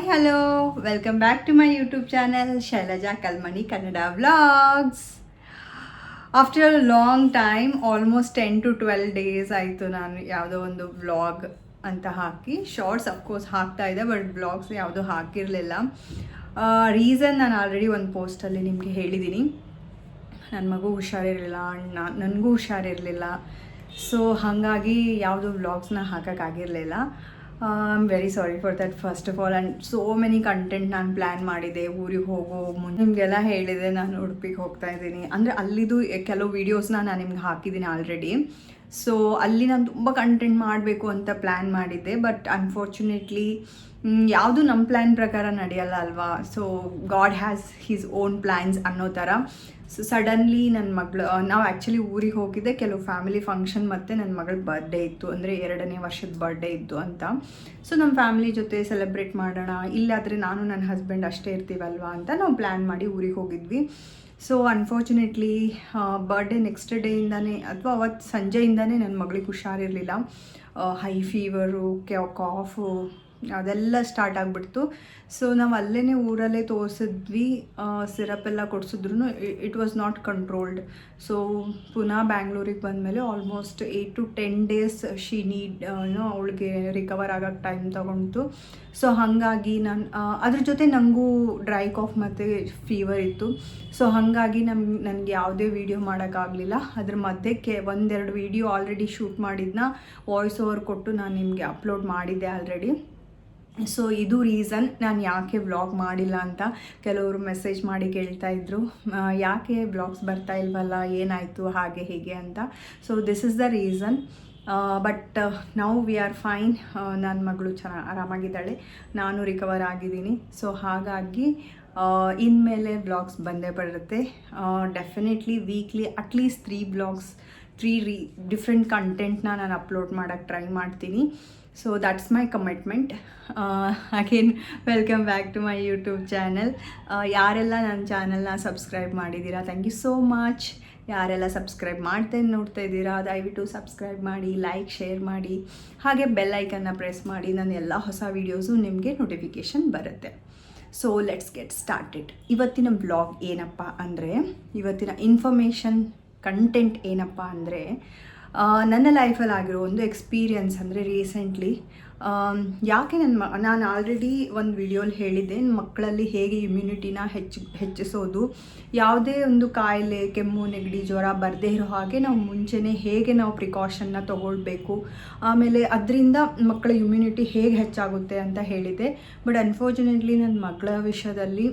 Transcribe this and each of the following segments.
Hi, hello. Welcome back to my YouTube channel Shailaja Kalmani Kannada vlogs after long time almost ten to twelve days ಆಯಿತು ನಾನು ಯಾವುದೋ ಒಂದು vlog ಅಂತ ಹಾಕಿ. Shorts of course ಹಾಕ್ತಾ ಇದೆ but blogs ಯಾವುದೂ ಹಾಕಿರಲಿಲ್ಲ. Reason ನಾನು ಆಲ್ರೆಡಿ ಒಂದು ಪೋಸ್ಟಲ್ಲಿ ನಿಮಗೆ ಹೇಳಿದ್ದೀನಿ. ನನ್ನ ಮಗು ಹುಷಾರಿರಲಿಲ್ಲ ಅಣ್ಣ ನನಗೂ ಹುಷಾರಿರಲಿಲ್ಲ. ಸೊ ಹಾಗಾಗಿ ಯಾವುದೋ ವ್ಲಾಗ್ಸ್ನ ಹಾಕೋಕ್ಕಾಗಿರಲಿಲ್ಲ I very sorry for that first of all and so many content ನಾನು ಪ್ಲ್ಯಾನ್ ಮಾಡಿದೆ, ಊರಿಗೆ ಹೋಗೋ ಮುಂದೆ ನಿಮಗೆಲ್ಲ ಹೇಳಿದೆ, ನಾನು ಉಡುಪಿಗೆ ಹೋಗ್ತಾ ಇದ್ದೀನಿ. ಅಂದರೆ ಅಲ್ಲಿದು ಕೆಲವು ವೀಡಿಯೋಸ್ನ ನಾನು ನಿಮ್ಗೆ ಹಾಕಿದ್ದೀನಿ ಆಲ್ರೆಡಿ ಸೊ ಅಲ್ಲಿ ನಾನು ತುಂಬ ಕಂಟೆಂಟ್ ಮಾಡಬೇಕು ಅಂತ ಪ್ಲ್ಯಾನ್ ಮಾಡಿದ್ದೆ. ಬಟ್ ಅನ್ಫಾರ್ಚುನೇಟ್ಲಿ ಯಾವುದು ನಮ್ಮ ಪ್ಲ್ಯಾನ್ ಪ್ರಕಾರ ನಡೆಯಲ್ಲ ಅಲ್ವಾ? So God has his own plans ಅನ್ನೋ ಥರ ಸೊ ಸಡನ್ಲಿ ನನ್ನ ಮಗಳು ನಾವು ಆ್ಯಕ್ಚುಲಿ ಊರಿಗೆ ಹೋಗಿದ್ದೆ, ಕೆಲವು ಫ್ಯಾಮಿಲಿ ಫಂಕ್ಷನ್ ಮತ್ತು ನನ್ನ ಮಗಳ ಬರ್ಡೇ ಇತ್ತು. ಅಂದರೆ ಎರಡನೇ ವರ್ಷದ ಬರ್ಡೇ ಇತ್ತು ಅಂತ. ಸೊ ನಮ್ಮ ಫ್ಯಾಮಿಲಿ ಜೊತೆ ಸೆಲೆಬ್ರೇಟ್ ಮಾಡೋಣ. ಇಲ್ಲಾದರೆ ನಾನು ನನ್ನ ಹಸ್ಬೆಂಡ್ ಅಷ್ಟೇ ಇರ್ತೀವಲ್ವಾ ಅಂತ ನಾವು ಪ್ಲ್ಯಾನ್ ಮಾಡಿ ಊರಿಗೆ ಹೋಗಿದ್ವಿ. ಸೊ ಅನ್ಫಾರ್ಚುನೇಟ್ಲಿ ಬರ್ಡೇ ನೆಕ್ಸ್ಟ್ ಡೇಯಿಂದನೇ ಅಥವಾ ಅವತ್ತು ಸಂಜೆಯಿಂದನೇ ನನ್ನ ಮಗಳಿಗೆ ಹುಷಾರಿರಲಿಲ್ಲ ಹೈ ಫೀವರು ಕಾಫು ಅದೆಲ್ಲ ಸ್ಟಾರ್ಟ್ ಆಗಿಬಿಡ್ತು. ಸೊ ನಾವು ಅಲ್ಲೇ ಊರಲ್ಲೇ ತೋರಿಸಿದ್ವಿ. ಸಿರಪ್ ಎಲ್ಲ ಕೊಡಿಸಿದ್ರು it was not controlled so ಪುನಃ ಬ್ಯಾಂಗ್ಳೂರಿಗೆ ಬಂದಮೇಲೆ almost eight to ten days she need ಏನೋ ಅವಳಿಗೆ ರಿಕವರ್ ಆಗೋಕ್ಕೆ ಟೈಮ್ ತಗೊಳ್ತು ಸೊ ಹಾಗಾಗಿ ನಾನು ಅದ್ರ ಜೊತೆ ನನಗೂ ಡ್ರೈ ಕಾಫ್ ಮತ್ತು ಫೀವರ್ ಇತ್ತು. ಸೊ ಹಾಗಾಗಿ ನಮ್ಮ ನನಗೆ ಯಾವುದೇ ವೀಡಿಯೋ ಮಾಡೋಕ್ಕಾಗಲಿಲ್ಲ ಅದ್ರ ಮಧ್ಯಕ್ಕೆ ಒಂದೆರಡು ವೀಡಿಯೋ ಆಲ್ರೆಡಿ ಶೂಟ್ ಮಾಡಿದ್ನ. ವಾಯ್ಸ್ ಓವರ್ ಕೊಟ್ಟು ನಾನು ನಿಮಗೆ ಅಪ್ಲೋಡ್ ಮಾಡಿದ್ದೆ ಆಲ್ರೆಡಿ ಸೊ ಇದು ರೀಸನ್ ನಾನು ಯಾಕೆ ವ್ಲಾಗ್ ಮಾಡಿಲ್ಲ ಅಂತ ಕೆಲವರು ಮೆಸೇಜ್ ಮಾಡಿ ಕೇಳ್ತಾ ಇದ್ರು. ಯಾಕೆ ವ್ಲಾಗ್ಸ್ ಬರ್ತಾ ಇಲ್ವಲ್ಲ, ಏನಾಯಿತು, ಹಾಗೆ, ಹೀಗೆ ಅಂತ. So this is the reason but now we are fine ನನ್ನ ಮಗಳು ಚೆನ್ನ ಆರಾಮಾಗಿದ್ದಾಳೆ. ನಾನು ರಿಕವರ್ ಆಗಿದ್ದೀನಿ. ಸೊ ಹಾಗಾಗಿ ಇನ್ಮೇಲೆ ಬ್ಲಾಗ್ಸ್ ಬಂದೇ ಬರುತ್ತೆ. Definitely weekly at least three blogs three ರೀ ಡಿಫ್ರೆಂಟ್ ಕಂಟೆಂಟ್ನ ನಾನು ಅಪ್ಲೋಡ್ ಮಾಡೋಕ್ಕೆ ಟ್ರೈ ಮಾಡ್ತೀನಿ. So that's my commitment again welcome back to my YouTube channel ಯಾರೆಲ್ಲ ನನ್ನ ಚಾನಲ್ನ ಸಬ್ಸ್ಕ್ರೈಬ್ ಮಾಡಿದ್ದೀರಾ? ಥ್ಯಾಂಕ್ ಯು ಸೋ ಮಚ್ ಯಾರೆಲ್ಲ ಸಬ್ಸ್ಕ್ರೈಬ್ ಮಾಡ್ತೇನೆ ನೋಡ್ತಾ ಇದ್ದೀರಾ? ದಯವಿಟ್ಟು ಸಬ್ಸ್ಕ್ರೈಬ್ ಮಾಡಿ ಲೈಕ್ ಶೇರ್ ಮಾಡಿ. ಹಾಗೆ ಬೆಲ್ ಐಕನ್ನ ಪ್ರೆಸ್ ಮಾಡಿ. ನನ್ನ ಎಲ್ಲ ಹೊಸ ವೀಡಿಯೋಸು ನಿಮಗೆ ನೋಟಿಫಿಕೇಷನ್ ಬರುತ್ತೆ. ಸೊ ಲೆಟ್ಸ್ ಗೆಟ್ ಸ್ಟಾರ್ಟೆಡ್ ಇವತ್ತಿನ ಬ್ಲಾಗ್ ಏನಪ್ಪ ಅಂದರೆ, ಇವತ್ತಿನ ಇನ್ಫಾರ್ಮೇಷನ್ ಕಂಟೆಂಟ್ ಏನಪ್ಪ ಅಂದರೆ ನನ್ನ ಲೈಫಲ್ಲಿ ಆಗಿರೋ ಒಂದು ಎಕ್ಸ್ಪೀರಿಯನ್ಸ್ ಅಂದರೆ ರೀಸೆಂಟ್ಲಿ ಯಾಕೆ ನನ್ನ ಮ, ನಾನು ಆಲ್ರೆಡಿ ಒಂದು ವಿಡಿಯೋಲಿ ಹೇಳಿದ್ದೆ ಮಕ್ಕಳಲ್ಲಿ ಹೇಗೆ ಇಮ್ಯುನಿಟಿನ ಹೆಚ್ಚು, ಹೆಚ್ಚಿಸೋದು, ಯಾವುದೇ ಒಂದು ಕಾಯಿಲೆ, ಕೆಮ್ಮು, ನೆಗಡಿ, ಜ್ವರ ಬರದೇ ಇರೋ ಹಾಗೆ ನಾವು ಮುಂಚೆನೇ ಹೇಗೆ ನಾವು ಪ್ರಿಕಾಷನ್ನ ತೊಗೊಳ್ಬೇಕು, ಆಮೇಲೆ ಅದರಿಂದ ಮಕ್ಕಳ ಇಮ್ಯುನಿಟಿ ಹೇಗೆ ಹೆಚ್ಚಾಗುತ್ತೆ ಅಂತ ಹೇಳಿದೆ ಬಟ್ ಅನ್ಫಾರ್ಚುನೇಟ್ಲಿ ನನ್ನ ಮಕ್ಕಳ ವಿಷಯದಲ್ಲಿ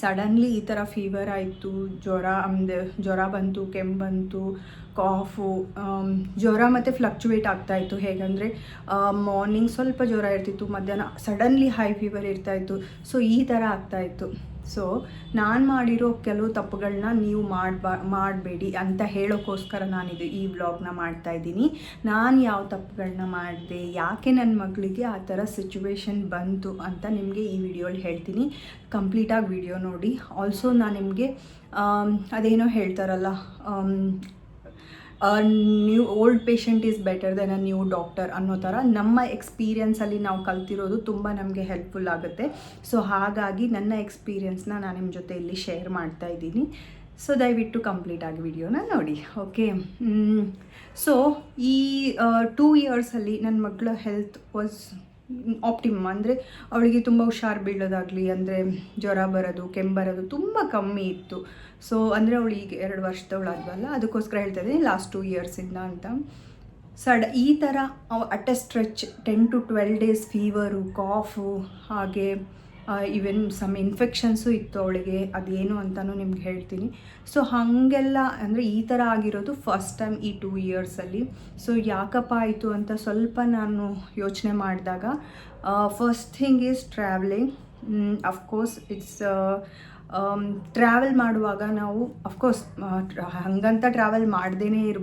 ಸಡನ್ಲಿ ಈ ಥರ ಫೀವರ್ ಆಯಿತು, ಜ್ವರ ಅಂದರೆ ಜ್ವರ ಬಂತು, ಕೆಮ್ಮು ಬಂತು, ಕಾಫು ಜ್ವರ ಮತ್ತು ಫ್ಲಕ್ಚುವೇಟ್ ಆಗ್ತಾಯಿತ್ತು ಹೇಗಂದರೆ ಮಾರ್ನಿಂಗ್ ಸ್ವಲ್ಪ ಜ್ವರ ಇರ್ತಿತ್ತು, ಮಧ್ಯಾಹ್ನ ಸಡನ್ಲಿ ಹೈ ಫೀವರ್ ಇರ್ತಾಯಿತ್ತು ಸೊ ಈ ಥರ ಆಗ್ತಾಯಿತ್ತು ಸೊ ನಾನು ಮಾಡಿರೋ ಕೆಲವು ತಪ್ಪುಗಳನ್ನ ನೀವು ಮಾಡಬಾ, ಮಾಡಬೇಡಿ ಅಂತ ಹೇಳೋಕ್ಕೋಸ್ಕರ ನಾನಿದು ಈ ವ್ಲಾಗ್ನ ಮಾಡ್ತಾ ಇದ್ದೀನಿ. ನಾನು ಯಾವ ತಪ್ಪುಗಳನ್ನ ಮಾಡಿದೆ, ಯಾಕೆ ನನ್ನ ಮಗಳಿಗೆ ಆ ಥರ ಸಿಚುವೇಶನ್ ಬಂತು ಅಂತ ನಿಮಗೆ ಈ ವಿಡಿಯೋಲಿ ಹೇಳ್ತೀನಿ. ಕಂಪ್ಲೀಟಾಗಿ ವಿಡಿಯೋ ನೋಡಿ. ಆಲ್ಸೋ ನಾನು ನಿಮಗೆ ಅದೇನೋ ಹೇಳ್ತಾರಲ್ಲ new old patient is better then a new doctor ಅನ್ನೋ ಥರ ನಮ್ಮ ಎಕ್ಸ್ಪೀರಿಯನ್ಸಲ್ಲಿ ನಾವು ಕಲ್ತಿರೋದು ತುಂಬ ನಮಗೆ ಹೆಲ್ಪ್ಫುಲ್ ಆಗುತ್ತೆ. ಸೊ ಹಾಗಾಗಿ ನನ್ನ ಎಕ್ಸ್ಪೀರಿಯನ್ಸ್ನ ನಾನು ನಿಮ್ಮ ಜೊತೆ ಇಲ್ಲಿ ಶೇರ್ ಮಾಡ್ತಾ ಇದ್ದೀನಿ. ಸೊ ದಯವಿಟ್ಟು ಕಂಪ್ಲೀಟ್ ಆಗಿ ವಿಡಿಯೋನ ನೋಡಿ. ಓಕೆ ಸೊ ಈ ಟೂ ಇಯರ್ಸಲ್ಲಿ ನನ್ನ ಮಗಳ ಹೆಲ್ತ್ ವಾಸ್ ಆಪ್ಟಿಮಮ್ ಅಂದರೆ ಅವಳಿಗೆ ತುಂಬ ಹುಷಾರು ಬೀಳೋದಾಗಲಿ, ಅಂದರೆ ಜ್ವರ ಬರೋದು, ಕೆಮ್ಮು ಬರೋದು ತುಂಬ ಕಮ್ಮಿ ಇತ್ತು. ಸೊ ಅಂದರೆ ಅವಳು ಈಗ ಎರಡು ವರ್ಷದವಳಾದ್ವಲ್ಲ ಅದಕ್ಕೋಸ್ಕರ ಹೇಳ್ತಾ ಇದ್ದೀನಿ ಲಾಸ್ಟ್ ಟೂ ಇಯರ್ಸಿಂದ ಅಂತ. ಸಡ ಈ ಥರ at a stretch ten to twelve days fever cough ಹಾಗೆ ಈವನ್ ಸಮ್ ಇನ್ಫೆಕ್ಷನ್ಸು ಇತ್ತು ಅವಳಿಗೆ, ಅದೇನು ಅಂತಲೂ ನಿಮ್ಗೆ ಹೇಳ್ತೀನಿ. ಸೊ ಹಾಗೆಲ್ಲ, ಅಂದರೆ ಈ ಥರ ಆಗಿರೋದು ಫಸ್ಟ್ ಟೈಮ್ ಈ ಟೂ ಇಯರ್ಸಲ್ಲಿ ಸೊ ಯಾಕಪ್ಪ ಆಯಿತು ಅಂತ ಸ್ವಲ್ಪ ನಾನು ಯೋಚನೆ ಮಾಡಿದಾಗ first thing is travelling of course it's travel ಮಾಡುವಾಗ ನಾವು ಅಫ್ಕೋರ್ಸ್ ಹಾಗಂತ ಟ್ರಾವೆಲ್ ಮಾಡ್ದೇ ಇರ್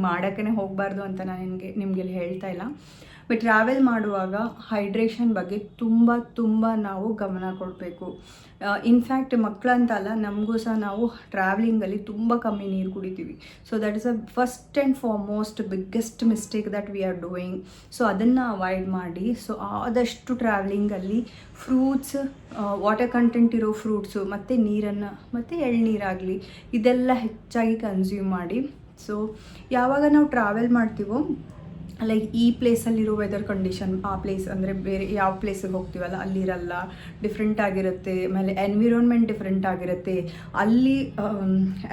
ಮಾಡೋಕ್ಕೇ ಹೋಗಬಾರ್ದು ಅಂತ ನಾನು ನಿಮಗೆ ನಿಮಗೆಲ್ಲ ಹೇಳ್ತಾ ಇಲ್ಲ. ಬಟ್ ಟ್ರಾವೆಲ್ ಮಾಡುವಾಗ ಹೈಡ್ರೇಷನ್ ಬಗ್ಗೆ ತುಂಬ ತುಂಬ ನಾವು ಗಮನ ಕೊಡಬೇಕು. ಇನ್ಫ್ಯಾಕ್ಟ್ ಮಕ್ಕಳಂತಲ್ಲ, ನಮಗೂ ಸಹ ನಾವು ಟ್ರಾವೆಲಿಂಗಲ್ಲಿ ತುಂಬ ಕಮ್ಮಿ ನೀರು ಕುಡಿತೀವಿ. So that is a first and foremost biggest mistake that we are doing so ಅದನ್ನು ಅವಾಯ್ಡ್ ಮಾಡಿ ಸೊ ಆದಷ್ಟು ಟ್ರಾವೆಲಿಂಗಲ್ಲಿ ಫ್ರೂಟ್ಸ್ ವಾಟರ್ ಕಂಟೆಂಟ್ ಇರೋ ಫ್ರೂಟ್ಸು ಮತ್ತು ನೀರನ್ನು, ಮತ್ತು ಎಳ್ನೀರಾಗಲಿ, ಇದೆಲ್ಲ ಹೆಚ್ಚಾಗಿ ಕನ್ಸ್ಯೂಮ್ ಮಾಡಿ. ಸೊ ಯಾವಾಗ ನಾವು ಟ್ರಾವೆಲ್ ಮಾಡ್ತೀವೋ ಲೈಕ್ ಈ ಪ್ಲೇಸಲ್ಲಿರೋ ವೆದರ್ ಕಂಡೀಷನ್ ಆ ಪ್ಲೇಸ್ ಅಂದರೆ ಬೇರೆ ಯಾವ ಪ್ಲೇಸಿಗೆ ಹೋಗ್ತೀವಲ್ಲ, ಅಲ್ಲಿರಲ್ಲ ಡಿಫ್ರೆಂಟ್ ಆಗಿರುತ್ತೆ, ಆಮೇಲೆ ಎನ್ವಿರಾನ್ಮೆಂಟ್ ಡಿಫ್ರೆಂಟ್ ಆಗಿರುತ್ತೆ. ಅಲ್ಲಿ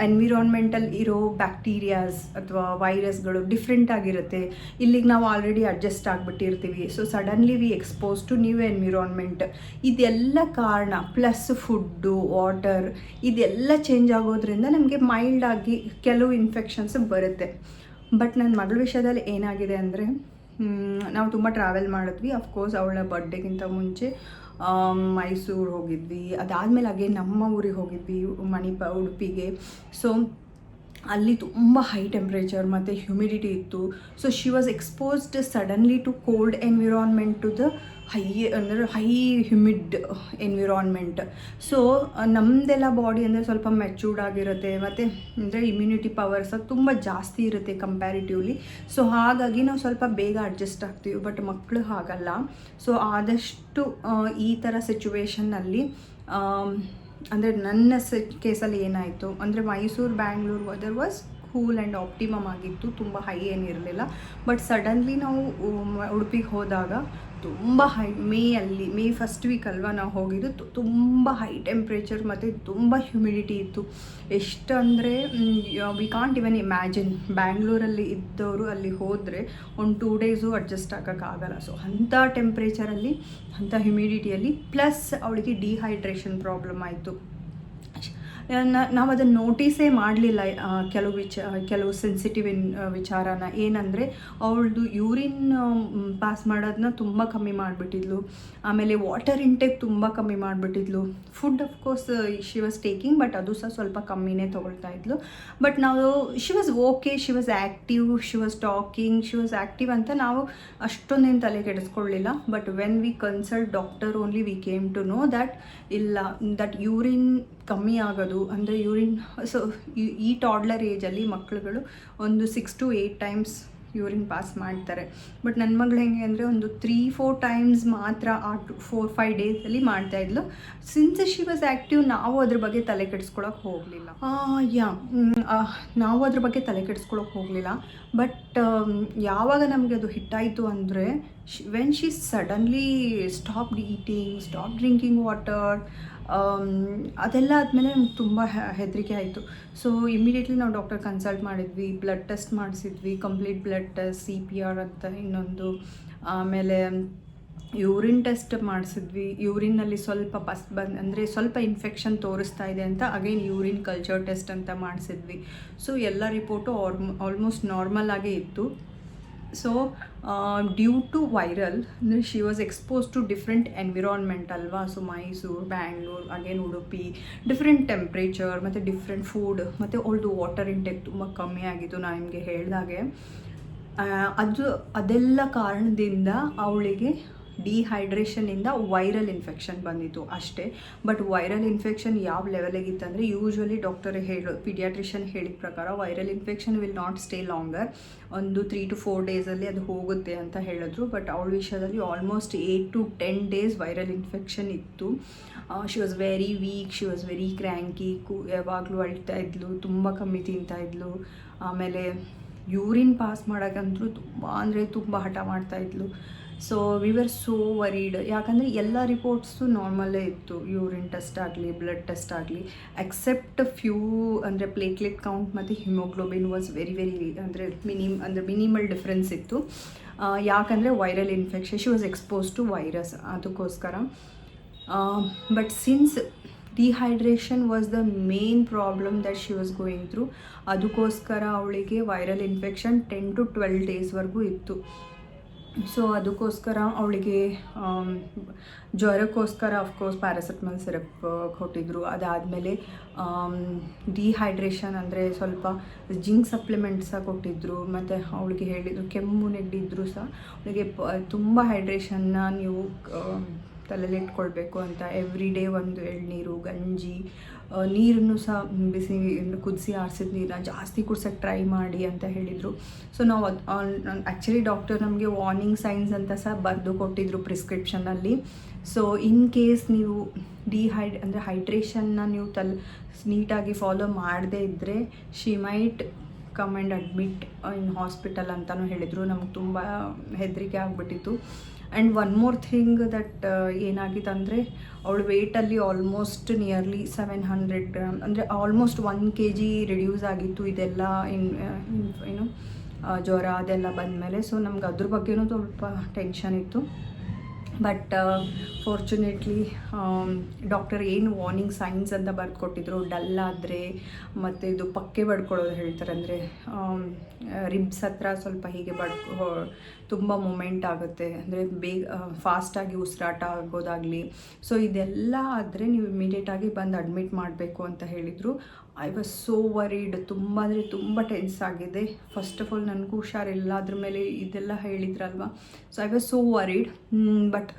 ಎನ್ವಿರಾನ್ಮೆಂಟಲ್ಲಿ ಇರೋ ಬ್ಯಾಕ್ಟೀರಿಯಾಸ್ ಅಥವಾ ವೈರಸ್ಗಳು ಡಿಫ್ರೆಂಟ್ ಆಗಿರುತ್ತೆ. ಇಲ್ಲಿಗೆ ನಾವು already adjust ಆಗಿಬಿಟ್ಟಿರ್ತೀವಿ. So suddenly we expose to new environment ಇದೆಲ್ಲ ಕಾರಣ ಪ್ಲಸ್ ಫುಡ್ಡು ವಾಟರ್ ಇದೆಲ್ಲ ಚೇಂಜ್ ಆಗೋದ್ರಿಂದ ನಮಗೆ ಮೈಲ್ಡ್ ಆಗಿ ಕೆಲವು ಇನ್ಫೆಕ್ಷನ್ಸ್ ಬರುತ್ತೆ. ಬಟ್ ನನ್ನ ಮಗಳ ವಿಷಯದಲ್ಲಿ ಏನಾಗಿದೆ ಅಂದರೆ ನಾವು ತುಂಬ ಟ್ರಾವೆಲ್ ಮಾಡಿದ್ವಿ. ಅಫ್ಕೋರ್ಸ್ ಅವಳ ಬರ್ಡೇಗಿಂತ ಮುಂಚೆ ಮೈಸೂರು ಹೋಗಿದ್ವಿ. ಅದಾದಮೇಲೆ ಹಾಗೆ ನಮ್ಮ ಊರಿಗೆ ಹೋಗಿದ್ವಿ, ಮಣಿಪ, ಉಡುಪಿಗೆ. ಸೊ ಅಲ್ಲಿ ತುಂಬ ಹೈ ಟೆಂಪ್ರೇಚರ್ ಮತ್ತು ಹ್ಯುಮಿಡಿಟಿ ಇತ್ತು. So she was exposed suddenly to cold environment to the high ಅಂದರೆ ಹೈ ಹ್ಯುಮಿಡ್ ಎನ್ವಿರಾನ್ಮೆಂಟ್ ಸೊ ನಮ್ಮದೆಲ್ಲ ಬಾಡಿ ಅಂದರೆ ಸ್ವಲ್ಪ ಮೆಚೂರ್ಡ್ ಆಗಿರುತ್ತೆ, ಮತ್ತು ಅಂದರೆ ಇಮ್ಯುನಿಟಿ ಪವರ್ ಸಹ ತುಂಬ ಜಾಸ್ತಿ ಇರುತ್ತೆ ಕಂಪ್ಯಾರಿಟಿವ್ಲಿ ಸೊ ಹಾಗಾಗಿ ನಾವು ಸ್ವಲ್ಪ ಬೇಗ ಅಡ್ಜಸ್ಟ್ ಆಗ್ತೀವಿ ಬಟ್ ಮಕ್ಕಳು ಹಾಗಲ್ಲ. ಸೊ ಆದಷ್ಟು ಈ ಥರ ಸಿಚುವೇಶನ್ನಲ್ಲಿ ಅಂದರೆ ನನ್ನ ಕೇಸಲ್ಲಿ ಏನಾಯಿತು ಅಂದರೆ Mysuru, Bangalore weather was cool and optimum ಆಗಿತ್ತು, ತುಂಬ ಹೈ ಏನಿರಲಿಲ್ಲ ಬಟ್ ಸಡನ್ಲಿ ನಾವು ಉಡುಪಿಗೆ ಹೋದಾಗ ತುಂಬ ಹೈ ಮೇ ಅಲ್ಲಿ ಮೇ ಫಸ್ಟ್ ವೀಕ್ ಅಲ್ವಾ ನಾವು ಹೋಗಿದ್ದು ತುಂಬ ಹೈ ಟೆಂಪ್ರೇಚರ್ ಮತ್ತು ತುಂಬ ಹ್ಯುಮಿಡಿಟಿ ಇತ್ತು. ಎಷ್ಟು ಅಂದರೆ ವಿ ಕಾಂಟ್ ಇವನ್ ಇಮ್ಯಾಜಿನ್ ಬ್ಯಾಂಗ್ಳೂರಲ್ಲಿ ಇದ್ದವರು ಅಲ್ಲಿ ಹೋದರೆ ಒಂದು ಟೂ ಡೇಸು ಅಡ್ಜಸ್ಟ್ ಆಗೋಕ್ಕಾಗಲ್ಲ ಸೊ ಅಂಥ ಟೆಂಪ್ರೇಚರಲ್ಲಿ ಅಂಥ ಹ್ಯುಮಿಡಿಟಿಯಲ್ಲಿ ಪ್ಲಸ್ ಅವಳಿಗೆ ಡಿಹೈಡ್ರೇಷನ್ ಪ್ರಾಬ್ಲಮ್ ಆಯಿತು. ನಾವು ಅದನ್ನು ನೋಟಿಸೇ ಮಾಡಲಿಲ್ಲ ಕೆಲವು ವಿಚ, ಕೆಲವು ಸೆನ್ಸಿಟಿವ್ ಇನ್ ವಿಚಾರನ. ಏನಂದರೆ, ಅವಳದು ಯೂರಿನ್ ಪಾಸ್ ಮಾಡೋದನ್ನ ತುಂಬ ಕಮ್ಮಿ ಮಾಡಿಬಿಟ್ಟಿದ್ಲು. ಆಮೇಲೆ ವಾಟರ್ ಇಂಟೇಕ್ ತುಂಬ ಕಮ್ಮಿ ಮಾಡಿಬಿಟ್ಟಿದ್ಲು. Food of course she was taking but ಅದು ಸಹ ಸ್ವಲ್ಪ ಕಮ್ಮಿನೇ ತೊಗೊಳ್ತಾ ಇದ್ಲು. ಬಟ್ ನಾವು she was okay she was active she was talking she was active ಅಂತ ನಾವು ಅಷ್ಟೊಂದೇನು ತಲೆ ಕೆಡಿಸ್ಕೊಳ್ಳಿಲ್ಲ. But when we consult doctor only we came to know that ಇಲ್ಲ ದಟ್ ಯೂರಿನ್ ಕಮ್ಮಿ ಆಗೋದು. ಅಂದರೆ ಯೂರಿನ್ ಸೊ ಈ ಟಾಡ್ಲರ್ ಏಜಲ್ಲಿ ಮಕ್ಕಳುಗಳು ಒಂದು six to eight times urine pass ಮಾಡ್ತಾರೆ. ಬಟ್ ನನ್ನ ಮಗಳು ಹೆಂಗೆ ಅಂದರೆ ಒಂದು ತ್ರೀ ಫೋರ್ ಟೈಮ್ಸ್ ಮಾತ್ರ ಆ ಟು ಫೋರ್ ಫೈವ್ ಡೇಸಲ್ಲಿ ಮಾಡ್ತಾಯಿದ್ಲು ಸಿನ್ಸ್ ಶಿ ವಾಸ್ ಆ್ಯಕ್ಟಿವ್ ನಾವು ಅದ್ರ ಬಗ್ಗೆ ತಲೆ ಕೆಡಿಸ್ಕೊಳಕ್ಕೆ ಹೋಗಲಿಲ್ಲ. ಯಾ ನಾವು ಅದ್ರ ಬಗ್ಗೆ ತಲೆ ಕೆಡಿಸ್ಕೊಳಕ್ಕೆ ಹೋಗಲಿಲ್ಲ. ಬಟ್ ಯಾವಾಗ ನಮಗೆ ಅದು ಹಿಟ್ಟಾಯಿತು ಅಂದರೆ when she suddenly stop eating stop drinking water ಅದೆಲ್ಲ ಆದಮೇಲೆ ನಮ್ಗೆ ತುಂಬ ಹೆದರಿಕೆ ಆಯಿತು. ಸೊ ಇಮಿಡಿಯೇಟ್ಲಿ ನಾವು ಡಾಕ್ಟರ್ ಕನ್ಸಲ್ಟ್ ಮಾಡಿದ್ವಿ blood test ಮಾಡಿಸಿದ್ವಿ complete blood test C P R ಅಂತ ಇನ್ನೊಂದು, ಆಮೇಲೆ ಯೂರಿನ್ ಟೆಸ್ಟ್ ಮಾಡಿಸಿದ್ವಿ. ಯೂರಿನ್ನಲ್ಲಿ ಸ್ವಲ್ಪ ಪಸ್ ಬಂದು ಅಂದರೆ ಸ್ವಲ್ಪ ಇನ್ಫೆಕ್ಷನ್ ತೋರಿಸ್ತಾ ಇದೆ ಅಂತ ಅಗೈನ್ ಯೂರಿನ್ ಕಲ್ಚರ್ ಟೆಸ್ಟ್ ಅಂತ ಮಾಡಿಸಿದ್ವಿ. ಸೊ ಎಲ್ಲ ರಿಪೋರ್ಟು ಆಲ್ಮ್ ಆಲ್ಮೋಸ್ಟ್ ನಾರ್ಮಲ್ ಆಗೇ ಇತ್ತು. ಸೊ ಡ್ಯೂ ಟು ವೈರಲ್ ಅಂದರೆ she was expose to different environment ಅಲ್ವಾ so Mysuru Bangalore again Udupi different temperature ಮತ್ತು ಡಿಫ್ರೆಂಟ್ ಫುಡ್ ಮತ್ತು ಅವಳದು ವಾಟರ್ ಇಂಟೇಕ್ ತುಂಬ ಕಮ್ಮಿ ಆಗಿತ್ತು ನಾನು ನಿಮಗೆ ಹೇಳಿದಾಗೆ. ಅದು ಅದೆಲ್ಲ ಕಾರಣದಿಂದ ಅವಳಿಗೆ ಡಿಹೈಡ್ರೇಷನಿಂದ ವೈರಲ್ ಇನ್ಫೆಕ್ಷನ್ ಬಂದಿತ್ತು ಅಷ್ಟೇ. ಬಟ್ ವೈರಲ್ ಇನ್ಫೆಕ್ಷನ್ ಯಾವ ಲೆವೆಲಿಗಿತ್ತಂದರೆ ಯೂಶ್ವಲಿ ಡಾಕ್ಟರ್ ಹೇಳೋ ಪಿಡಿಯಾಟ್ರಿಷಿಯನ್ ಹೇಳಿದ ಪ್ರಕಾರ viral infection will not stay longer ಒಂದು ತ್ರೀ ಟು ಫೋರ್ ಡೇಸಲ್ಲಿ ಅದು ಹೋಗುತ್ತೆ ಅಂತ ಹೇಳಿದ್ರು. ಬಟ್ ಅವಳ ವಿಷಯದಲ್ಲಿ almost eight to ten days viral infection ಇತ್ತು. She was very weak she was very cranky ಕು, ಯಾವಾಗಲೂ ಅಳ್ತಾ ಇದ್ಲು, ತುಂಬ ಕಮ್ಮಿ ತಿಂತಾ ಇದ್ಲು. ಆಮೇಲೆ ಯೂರಿನ್ ಪಾಸ್ ಮಾಡೋಕ್ಕಂತೂ ತುಂಬ ಅಂದರೆ ತುಂಬ ಹಠ ಮಾಡ್ತಾ ಇದ್ಲು. So we were so worried ಯಾಕಂದರೆ ಎಲ್ಲ ರಿಪೋರ್ಟ್ಸು ನಾರ್ಮಲೇ ಇತ್ತು. ಯೂರಿನ್ ಟೆಸ್ಟ್ ಆಗಲಿ ಬ್ಲಡ್ ಟೆಸ್ಟ್ ಆಗಲಿ ಎಕ್ಸೆಪ್ಟ್ ಫ್ಯೂ ಅಂದರೆ ಪ್ಲೇಟ್ಲೆಟ್ ಕೌಂಟ್ ಮತ್ತು ಹಿಮೋಗ್ಲೋಬಿನ್ ವಾಸ್ ವೆರಿ ವೆರಿ ಅಂದರೆ ಮಿನಿಮ್ ಅಂದರೆ ಮಿನಿಮಲ್ ಡಿಫ್ರೆನ್ಸ್ ಇತ್ತು. ಯಾಕಂದರೆ viral infection she was expose to virus ಅದಕ್ಕೋಸ್ಕರ. But since dehydration was the main problem that she was going through ಅದಕ್ಕೋಸ್ಕರ ಅವಳಿಗೆ viral infection ten to twelve ಡೇಸ್ವರೆಗೂ ಇತ್ತು. So ಅದಕ್ಕೋಸ್ಕರ ಅವಳಿಗೆ ಜ್ವರಕ್ಕೋಸ್ಕರ ಅಫ್ಕೋರ್ಸ್ ಪ್ಯಾರಾಸಿಟಮಲ್ ಸಿರಪ್ ಕೊಟ್ಟಿದ್ರು. ಅದಾದಮೇಲೆ ಡಿಹೈಡ್ರೇಷನ್ ಅಂದರೆ ಸ್ವಲ್ಪ ಜಿಂಕ್ ಸಪ್ಲಿಮೆಂಟ್ಸ ಸಹ ಕೊಟ್ಟಿದ್ದರು ಮತ್ತು ಅವಳಿಗೆ ಹೇಳಿದರು ಕೆಮ್ಮು ನೆಗ್ಡಿದ್ರು ಸಹ. ಅವಳಿಗೆ ತುಂಬ ಹೈಡ್ರೇಷನ್ನ ನೀವು ತಲೆಯಲ್ಲಿ ಇಟ್ಕೊಳ್ಬೇಕು ಅಂತ ಎವ್ರಿ ಡೇ ಒಂದು ಎಳ್ನೀರು, ಗಂಜಿ ನೀರನ್ನು ಸಹ ಬಿಸಿ ಕುದಿಸಿ ಆರಿಸಿದ ನೀರನ್ನ ಜಾಸ್ತಿ ಕುಡ್ಸೋಕ್ಕೆ ಟ್ರೈ ಮಾಡಿ ಅಂತ ಹೇಳಿದರು. ಸೊ ನಾವು ಅದು ಆ್ಯಕ್ಚುಲಿ ಡಾಕ್ಟರ್ ನಮಗೆ ವಾರ್ನಿಂಗ್ ಸೈನ್ಸ್ ಅಂತ ಸಹ ಬರೆದು ಕೊಟ್ಟಿದ್ರು ಪ್ರಿಸ್ಕ್ರಿಪ್ಷನಲ್ಲಿ ಸೊ ಇನ್ ಕೇಸ್ ನೀವು ಡಿಹೈಡ್ ಅಂದರೆ ಹೈಡ್ರೇಷನ್ನ ನೀವು ತಲ್, ನೀಟಾಗಿ ಫಾಲೋ ಮಾಡದೇ ಇದ್ದರೆ she might come and admit in hospital ಅಂತಲೂ ಹೇಳಿದರು. ನಮ್ಗೆ ತುಂಬ ಹೆದರಿಕೆ ಆಗಿಬಿಟ್ಟಿತ್ತು. And one more thing that ಏನಾಗಿತ್ತು ಅಂದರೆ, ಅವಳು ವೆಯ್ಟಲ್ಲಿ almost nearly seven hundred gram ಅಂದರೆ almost one K G reduce ಆಗಿತ್ತು ಇದೆಲ್ಲ ಇನ್ ಇನ್- ಏನು ಜ್ವರ ಅದೆಲ್ಲ ಬಂದಮೇಲೆ. ಸೊ ನಮ್ಗೆ ಅದ್ರ ಬಗ್ಗೆನೂ ಸ್ವಲ್ಪ ಟೆನ್ಷನ್ ಇತ್ತು. ಬಟ್ ಫಾರ್ಚುನೇಟ್ಲಿ ಡಾಕ್ಟರ್ ಏನು ವಾರ್ನಿಂಗ್ ಸೈನ್ಸ್ ಅಂತ ಬರೆದು ಕೊಟ್ಟಿದ್ರು ಡಲ್ ಆದರೆ, ಮತ್ತು ಇದು ಪಕ್ಕೆ ಬಡ್ಕೊಳ್ಳೋದು ಹೇಳ್ತಾರೆ ಅಂದರೆ ರಿಬ್ಸ್ ಹತ್ರ ಸ್ವಲ್ಪ ಹೀಗೆ ಬಡ್ ತುಂಬ ಮೂಮೆಂಟ್ ಆಗುತ್ತೆ. ಅಂದರೆ ಬೇಗ ಫಾಸ್ಟಾಗಿ ಉಸಿರಾಟ ಆಗೋದಾಗಲಿ. ಸೊ ಇದೆಲ್ಲ ಆದರೆ ನೀವು ಇಮಿಡಿಯೇಟಾಗಿ ಬಂದು ಅಡ್ಮಿಟ್ ಮಾಡಬೇಕು ಅಂತ ಹೇಳಿದರು. ಐ ವಾಸ್ ಸೋ ವರಿಡ್ ತುಂಬ ಅಂದರೆ ತುಂಬ ಟೆನ್ಸ್ ಆಗಿದೆ. ಫಸ್ಟ್ ಆಫ್ ಆಲ್ ನನಗೂ ಹುಷಾರಿಲ್ಲ. ಅದ್ರ ಮೇಲೆ ಇದೆಲ್ಲ ಹೇಳಿದ್ರಲ್ವಾ? So I was so worried but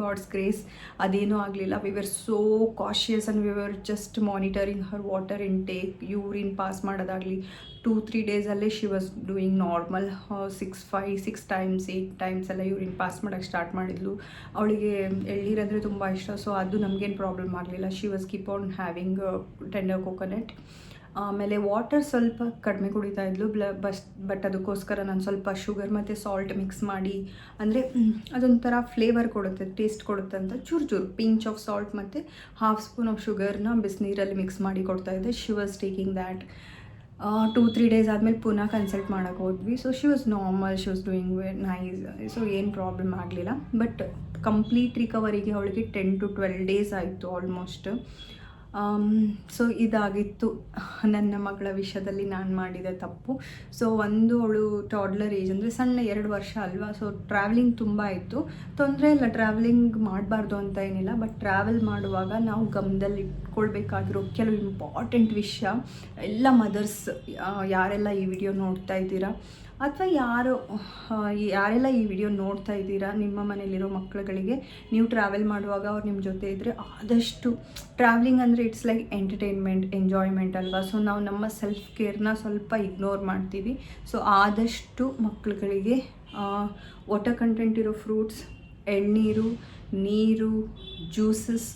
God's grace ಅದೇನೂ ಆಗಲಿಲ್ಲ. We were so cautious and we were just monitoring her water intake urine pass ಮಾಡೋದಾಗಲಿ. Two three ಡೇಸಲ್ಲೇ she was doing normal six five six times eight times ಎಲ್ಲ urine pass ಮಾಡೋಕ್ಕೆ start ಮಾಡಿದ್ಲು. ಅವಳಿಗೆ ಎಳ್ಳೀರಂದರೆ ತುಂಬ ಇಷ್ಟ. So ಅದು ನಮಗೇನು ಪ್ರಾಬ್ಲಮ್ ಆಗಲಿಲ್ಲ. She was keep on having tender coconut ಆಮೇಲೆ ವಾಟರ್ ಸ್ವಲ್ಪ ಕಡಿಮೆ ಕುಡಿತಾ ಇದ್ಲು, ಬ್ಲ, ಬಸ್ ಬಟ್ ಅದಕ್ಕೋಸ್ಕರ ನಾನು ಸ್ವಲ್ಪ ಶುಗರ್ ಮತ್ತು ಸಾಲ್ಟ್ ಮಿಕ್ಸ್ ಮಾಡಿ, ಅಂದರೆ ಅದೊಂಥರ ಫ್ಲೇವರ್ ಕೊಡುತ್ತೆ ಟೇಸ್ಟ್ ಕೊಡುತ್ತೆ ಅಂತ ಚೂರು ಚೂರು ಪಿಂಚ್ ಆಫ್ ಸಾಲ್ಟ್ ಮತ್ತು ಹಾಫ್ ಸ್ಪೂನ್ ಆಫ್ ಶುಗರ್ನ ಬಿಸಿನೀರಲ್ಲಿ ಮಿಕ್ಸ್ ಮಾಡಿ ಕೊಡ್ತಾ ಇದ್ದೆ. She was taking that two three days ಆದಮೇಲೆ ಪುನಃ ಕನ್ಸಲ್ಟ್ ಮಾಡೋಕೆ ಹೋದ್ವಿ. So she was normal she was doing nice so ಏನು ಪ್ರಾಬ್ಲಮ್ ಆಗಲಿಲ್ಲ. ಬಟ್ ಕಂಪ್ಲೀಟ್ ರಿಕವರಿಗೆ ಅವಳಿಗೆ ಟೆನ್ ಟು ಟ್ವೆಲ್ ಡೇಸ್ ಆಯಿತು ಆಲ್ಮೋಸ್ಟ್ ಸೊ ಇದಾಗಿತ್ತು ನನ್ನ ಮಗಳ ವಿಷಯದಲ್ಲಿ ನಾನು ಮಾಡಿದ ತಪ್ಪು. ಸೊ ಒಂದು ಅವಳು ಟಾಡ್ಲರ್ ಏಜ್ ಅಂದರೆ ಸಣ್ಣ ಎರಡು ವರ್ಷ ಅಲ್ವಾ? ಸೊ ಟ್ರಾವೆಲಿಂಗ್ ತುಂಬ ಇತ್ತು ತೊಂದರೆ ಇಲ್ಲ ಟ್ರಾವೆಲಿಂಗ್ ಮಾಡಬಾರ್ದು ಅಂತ ಏನಿಲ್ಲ ಬಟ್ ಟ್ರಾವೆಲ್ ಮಾಡುವಾಗ ನಾವು ಗಮನದಲ್ಲಿ ಇಟ್ಕೊಳ್ಬೇಕಾಗಿರೋ ಕೆಲವು ಇಂಪಾರ್ಟೆಂಟ್ ವಿಷಯ, ಎಲ್ಲ ಮದರ್ಸ್ ಯಾರೆಲ್ಲ ಈ ವಿಡಿಯೋ ನೋಡ್ತಾ ಇದ್ದೀರಾ ಅಥವಾ ಯಾರು ಯಾರೆಲ್ಲ ಈ ವಿಡಿಯೋ ನೋಡ್ತಾ ಇದ್ದೀರಾ, ನಿಮ್ಮ ಮನೇಲಿರೋ ಮಕ್ಕಳುಗಳಿಗೆ ನೀವು ಟ್ರಾವೆಲ್ ಮಾಡುವಾಗ ಅವ್ರು ನಿಮ್ಮ ಜೊತೆ ಇದ್ದರೆ ಆದಷ್ಟು ಟ್ರಾವೆಲಿಂಗ್ ಅಂದರೆ ಇಟ್ಸ್ ಲೈಕ್ ಎಂಟರ್ಟೈನ್ಮೆಂಟ್ ಎಂಜಾಯ್ಮೆಂಟ್ ಅಲ್ವಾ? ಸೊ ನಾವು ನಮ್ಮ ಸೆಲ್ಫ್ ಕೇರ್ನ ಸ್ವಲ್ಪ ಇಗ್ನೋರ್ ಮಾಡ್ತೀವಿ. ಸೊ ಆದಷ್ಟು ಮಕ್ಕಳುಗಳಿಗೆ ವಾಟರ್ ಕಂಟೆಂಟ್ ಇರೋ ಫ್ರೂಟ್ಸ್ ಎಳ್ನೀರು, ನೀರು ಜ್ಯೂಸಸ್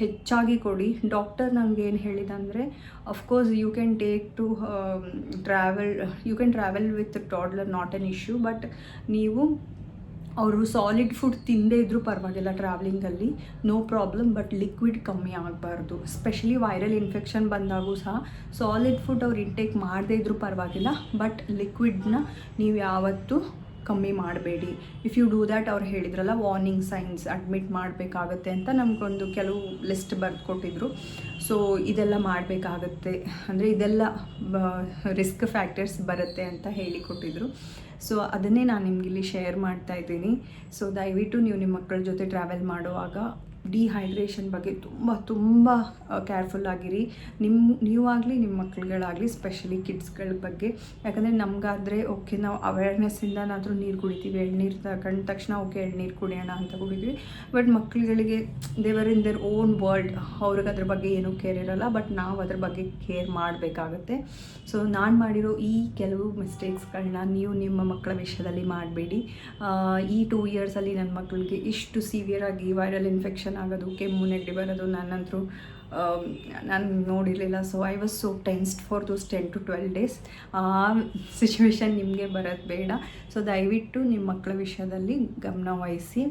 ಹೆಚ್ಚಾಗಿ ಕೊಡಿ. ಡಾಕ್ಟರ್ ನಮ್ಗೆ ಏನು ಹೇಳಿದಂದರೆ of course you can take to travel you can travel with toddler not an issue but ನೀವು ಅವರು ಸಾಲಿಡ್ ಫುಡ್ ತಿಂದೇ ಇದ್ದರೂ ಪರವಾಗಿಲ್ಲ ಟ್ರಾವೆಲಿಂಗಲ್ಲಿ ನೋ ಪ್ರಾಬ್ಲಮ್ ಬಟ್ ಲಿಕ್ವಿಡ್ ಕಮ್ಮಿ ಆಗಬಾರ್ದು. ಸ್ಪೆಷಲಿ ವೈರಲ್ ಇನ್ಫೆಕ್ಷನ್ ಬಂದಾಗೂ ಸಹ ಸಾಲಿಡ್ ಫುಡ್ ಅವ್ರು ಇಂಟೇಕ್ ಮಾಡದೇ ಇದ್ದರೂ ಪರವಾಗಿಲ್ಲ ಬಟ್ ಲಿಕ್ವಿಡ್ನ ನೀವು ಯಾವತ್ತೂ ಕಮ್ಮಿ ಮಾಡಬೇಡಿ. ಇಫ್ ಯು ಡೂ ದ್ಯಾಟ್ ಅವ್ರು ಹೇಳಿದ್ರಲ್ಲ ವಾರ್ನಿಂಗ್ ಸೈನ್ಸ್ ಅಡ್ಮಿಟ್ ಮಾಡಬೇಕಾಗತ್ತೆ ಅಂತ ನಮಗೊಂದು ಕೆಲವು ಲಿಸ್ಟ್ ಬರೆದು ಕೊಟ್ಟಿದ್ರು ಸೊ ಇದೆಲ್ಲ ಮಾಡಬೇಕಾಗತ್ತೆ. ಅಂದರೆ ಇದೆಲ್ಲ ರಿಸ್ಕ್ ಫ್ಯಾಕ್ಟರ್ಸ್ ಬರುತ್ತೆ ಅಂತ ಹೇಳಿಕೊಟ್ಟಿದ್ರು. ಸೊ ಅದನ್ನೇ ನಾನು ನಿಮಗಿಲ್ಲಿ ಶೇರ್ ಮಾಡ್ತಾ ಇದ್ದೀನಿ. ಸೊ ದಯವಿಟ್ಟು ನೀವು ನಿಮ್ಮ ಮಕ್ಕಳ ಜೊತೆ ಟ್ರಾವೆಲ್ ಮಾಡುವಾಗ ಡಿಹೈಡ್ರೇಷನ್ ಬಗ್ಗೆ ತುಂಬ ತುಂಬ ಕೇರ್ಫುಲ್ ಆಗಿರಿ. ನಿಮ್ಮ ನೀವಾಗಲಿ ನಿಮ್ಮ ಮಕ್ಳುಗಳಾಗಲಿ ಸ್ಪೆಷಲಿ ಕಿಡ್ಸ್ಗಳ ಬಗ್ಗೆ. ಯಾಕಂದರೆ ನಮಗಾದರೆ ಓಕೆ ನಾವು ಅವೇರ್ನೆಸ್ಸಿಂದನಾದರೂ ನೀರು ಕುಡಿತೀವಿ. ಎಳ್ನೀರು ತಗೊಂಡ ತಕ್ಷಣ ಓಕೆ ಎಳ್ನೀರು ಕುಡಿಯೋಣ ಅಂತ ಕುಡಿತೀವಿ ಬಟ್ ಮಕ್ಕಳುಗಳಿಗೆ ದೇವರ್ ಇನ್ ದೇರ್ ಓನ್ ವರ್ಲ್ಡ್ ಅವ್ರಿಗೆ ಅದ್ರ ಬಗ್ಗೆ ಏನೂ ಕೇರ್ ಇರಲ್ಲ. ಬಟ್ ನಾವು ಅದ್ರ ಬಗ್ಗೆ ಕೇರ್ ಮಾಡಬೇಕಾಗತ್ತೆ. ಸೊ ನಾನು ಮಾಡಿರೋ ಈ ಕೆಲವು ಮಿಸ್ಟೇಕ್ಸ್ಗಳನ್ನ ನೀವು ನಿಮ್ಮ ಮಕ್ಕಳ ವಿಷಯದಲ್ಲಿ ಮಾಡಬೇಡಿ. ಈ ಟೂ ಇಯರ್ಸಲ್ಲಿ ನನ್ನ ಮಕ್ಕಳಿಗೆ ಇಷ್ಟು ಸಿವಿಯರ್ ಆಗಿ ವೈರಲ್ ಇನ್ಫೆಕ್ಷನ್ ಆಗೋದು ಕೆಮ್ಮು, ನೆಗಡಿ ಬರೋದು ನಾನಂತರೂ ನಾನು ನೋಡಿರಲಿಲ್ಲ. So I was so tensed for those ten to twelve days ಆ ಸಿಚುವೇಶನ್ ನಿಮಗೆ ಬರೋದು ಬೇಡ. ಸೊ ದಯವಿಟ್ಟು ನಿಮ್ಮ ಮಕ್ಕಳ ವಿಷಯದಲ್ಲಿ ಗಮನ ವಹಿಸಿ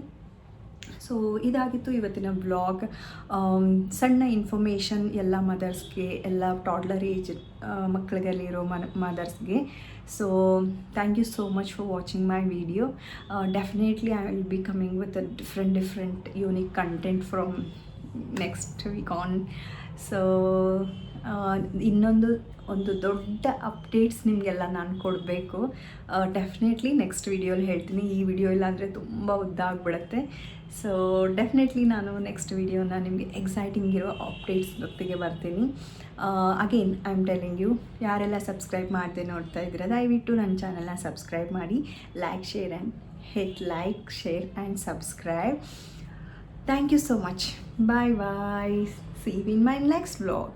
ಸೊ ಇದಾಗಿತ್ತು ಇವತ್ತಿನ ಬ್ಲಾಗ್ ಸಣ್ಣ ಇನ್ಫಾರ್ಮೇಷನ್ ಎಲ್ಲ ಮದರ್ಸ್ಗೆ ಎಲ್ಲ ಟಾಡ್ಲರ್ ಏಜ್ ಮಕ್ಕಳಿಗಲ್ಲಿರೋ ಮನ ಮದರ್ಸ್ಗೆ so thank you so much for watching my video definitely I will be coming with a different different unique content from next week on so ಇನ್ನೊಂದು, ಒಂದು ದೊಡ್ಡ ಅಪ್ಡೇಟ್ಸ್ ನಿಮಗೆಲ್ಲ ನಾನು ಕೊಡಬೇಕು. ಡೆಫಿನೆಟ್ಲಿ ನೆಕ್ಸ್ಟ್ ವಿಡಿಯೋಲಿ ಹೇಳ್ತೀನಿ. ಈ ವಿಡಿಯೋ ಇಲ್ಲಾಂದರೆ ತುಂಬ ಉದ್ದ ಆಗಿಬಿಡುತ್ತೆ. ಸೊ ಡೆಫಿನೆಟ್ಲಿ ನಾನು ನೆಕ್ಸ್ಟ್ ವೀಡಿಯೋನ ನಿಮಗೆ ಎಕ್ಸೈಟಿಂಗ್ ಇರೋ ಅಪ್ಡೇಟ್ಸ್ ಜೊತೆಗೆ ಬರ್ತೀನಿ. Again I am telling you ಯಾರೆಲ್ಲ ಸಬ್ಸ್ಕ್ರೈಬ್ ಮಾಡಿದೆ ನೋಡ್ತಾ ಇದ್ದೀರ, ದಯವಿಟ್ಟು ನನ್ನ ಚಾನಲ್ನ ಸಬ್ಸ್ಕ್ರೈಬ್ ಮಾಡಿ. Like share and hit like share and subscribe thank you so much bye bye see you my next vlog.